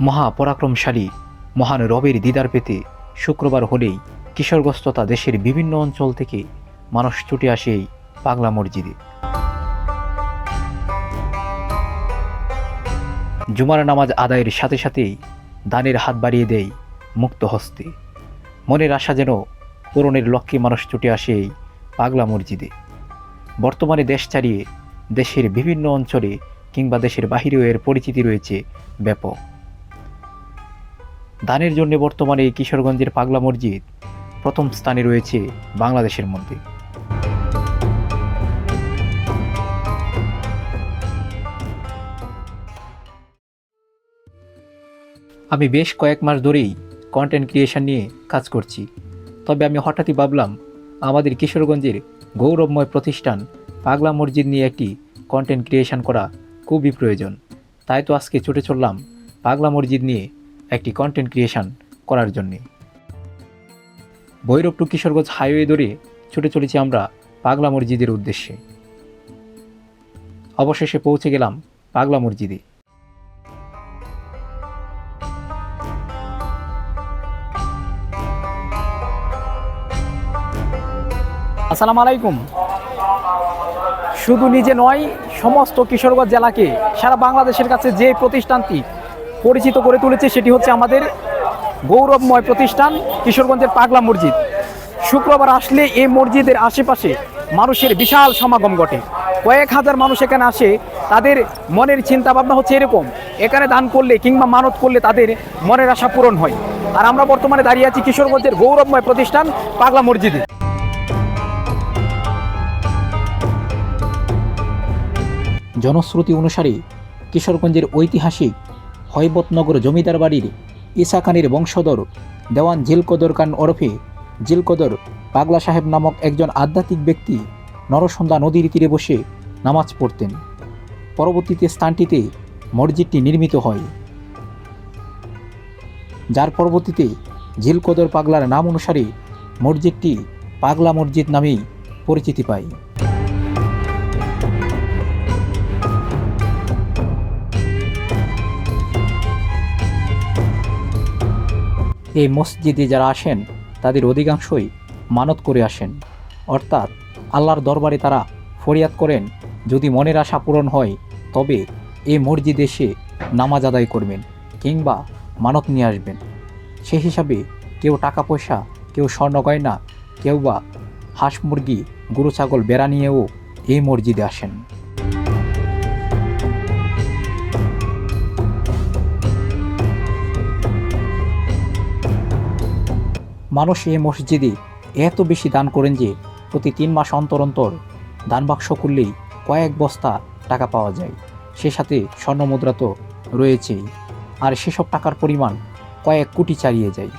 মহা পরাক্রমশালী মহান রবের দিদার পেতে শুক্রবার হলেই কিশোরগ্রস্ততা দেশের বিভিন্ন অঞ্চল থেকে মানুষ ছুটে আসে এই পাগলা মসজিদে। জুমার নামাজ আদায়ের সাথে সাথেই দানের হাত বাড়িয়ে দেয় মুক্ত হস্তে। মনের আশা যেন পূরণের লক্ষ্যে মানুষ ছুটে আসে এই পাগলা মসজিদে। বর্তমানে দেশ ছাড়িয়ে দেশের বিভিন্ন অঞ্চলে কিংবা দেশের বাহিরেও এর পরিচিতি রয়েছে ব্যাপক। দানের জন্য বর্তমানে কিশোরগঞ্জের পাগলা মসজিদ প্রথম স্থানে রয়েছে বাংলাদেশের মধ্যে। আমি বেশ কয়েক মাস ধরেই কন্টেন্ট ক্রিয়েশন নিয়ে কাজ করছি। তবে আমি হঠাৎই ভাবলাম, আমাদের কিশোরগঞ্জের গৌরবময় প্রতিষ্ঠান পাগলা মসজিদ নিয়ে একটি কন্টেন্ট ক্রিয়েশন করা খুবই প্রয়োজন। তাই তো আজকে ছুটে চললাম পাগলা মসজিদ নিয়ে একটি কন্টেন্ট ক্রিয়েশন করার জন্যে। ভৈরব টু কিশোরগঞ্জ হাইওয়ে ধরে ছুটে চলেছি আমরা পাগলা মসজিদের উদ্দেশ্যে। অবশেষে পৌঁছে গেলাম পাগলা মসজিদে। আসসালামু আলাইকুম। শুধু নিজে নয়, সমস্ত কিশোরগঞ্জ জেলাকে সারা বাংলাদেশের কাছে যে প্রতিষ্ঠানটি পরিচিত করে তুলেছে সেটি হচ্ছে আমাদের গৌরবময় প্রতিষ্ঠান কিশোরগঞ্জের পাগলা মসজিদ। শুক্রবার আসলে এই মসজিদের আশেপাশে মানুষের বিশাল সমাগম ঘটে। কয়েক হাজার মানুষ এখানে আসে, তাদের মনের চিন্তা ভাবনা হচ্ছে এরকম। এখানে দান করলে কিংবা মানত করলে তাদের মনের আশা পূরণ হয়। আর আমরা বর্তমানে দাঁড়িয়ে আছি কিশোরগঞ্জের গৌরবময় প্রতিষ্ঠান পাগলা মসজিদে। জনশ্রুতি অনুসারে কিশোরগঞ্জের ঐতিহাসিক হৈবতনগর জমিদার বাড়ির খানের বংশধর দেওয়ান জিলকদর খান ওরফে জিলকদর পাগলা সাহেব নামক একজন আধ্যাত্মিক ব্যক্তি নরসন্ধ্যা নদীর তীরে বসে নামাজ পড়তেন। পরবর্তীতে স্থানটিতে মসজিদটি নির্মিত হয়। যার পরবর্তীতে ঝিলকদর পাগলার নাম অনুসারে মসজিদটি পাগলা মসজিদ নামেই পরিচিতি পায়। এই মসজিদে যারা আসেন, তাদের অধিকাংশই মানত করে আসেন। অর্থাৎ আল্লাহর দরবারে তারা ফরিয়াদ করেন, যদি মনের আশা পূরণ হয়, তবে এই মসজিদে এসে নামাজ আদায় করবেন কিংবা মানত নিয়ে আসবেন। সেই হিসাবে কেউ টাকা পয়সা, কেউ স্বর্ণ গয়না, কেউ বা হাঁস মুরগি, গরু, ছাগল, বেড়া নিয়েও এই মসজিদে আসেন। মানুষ এই মসজিদে এত বেশি দান করেন যে প্রতি তিন মাস অন্তর অন্তর দান বাক্স করলেই কয়েক বস্তা টাকা পাওয়া যায়। সে সাথে স্বর্ণ মুদ্রা তো রয়েছেই। আর সেসব টাকার পরিমাণ কয়েক কোটি চালিয়ে যায়।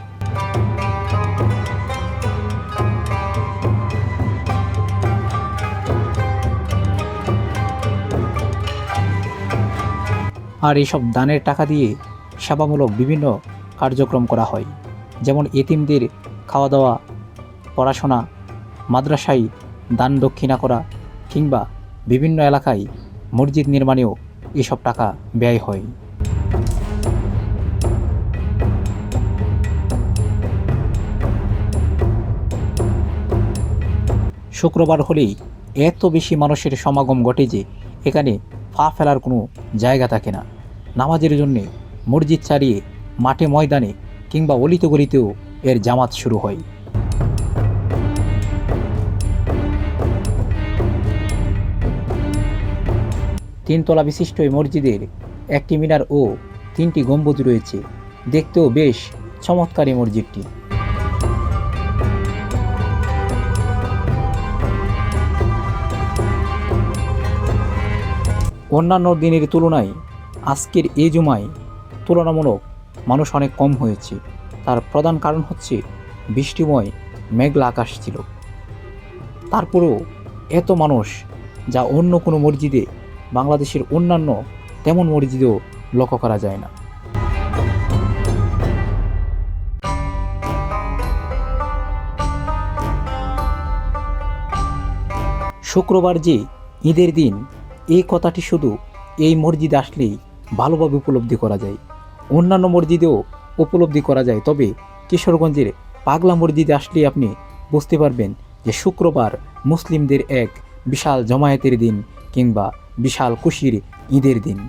আর এইসব দানের টাকা দিয়ে সেবামূলক বিভিন্ন কার্যক্রম করা হয়। যেমন এতিমদের খাওয়া দাওয়া পড়াশোনা, মাদ্রাসায় দান দক্ষিণা করা কিংবা বিভিন্ন এলাকায় মসজিদ নির্মাণেও এসব টাকা ব্যয় হয়। শুক্রবার হলেই এত বেশি মানুষের সমাগম ঘটে যে এখানে পা ফেলার কোনো জায়গা থাকে না। নামাজের জন্যে মসজিদ ছাড়িয়ে মাঠে ময়দানে কিংবা অলিতে গলিতেও এর জামাত শুরু হয়। তিনতলা বিশিষ্ট এই মসজিদের একটি মিনার ও তিনটি গম্বুজ রয়েছে। দেখতেও বেশ চমৎকার এই মসজিদটি। অন্যান্য দিনের তুলনায় আজকের এই জুমায় তুলনামূলক মানুষ অনেক কম হয়েছে। প্রধান কারণ হচ্ছে বৃষ্টিময় মেঘলা আকাশ ছিল। তারপরেও এত মানুষ যা অন্য কোনো মসজিদে বাংলাদেশের অন্যান্য তেমন মসজিদেও লক্ষ্য করা যায় না। শুক্রবার যে ঈদের দিন, এই কথাটি শুধু এই মসজিদে আসলেই ভালোভাবে উপলব্ধি করা যায়। অন্যান্য মসজিদেও উপলব্ধি করা যায়। তবে কিশোরগঞ্জের পাগলা মসজিদে আসলে আপনি বুঝতে পারবেন যে শুক্রবার মুসলিমদের এক বিশাল জমায়েতের দিন কিংবা বিশাল খুশির ঈদের দিন।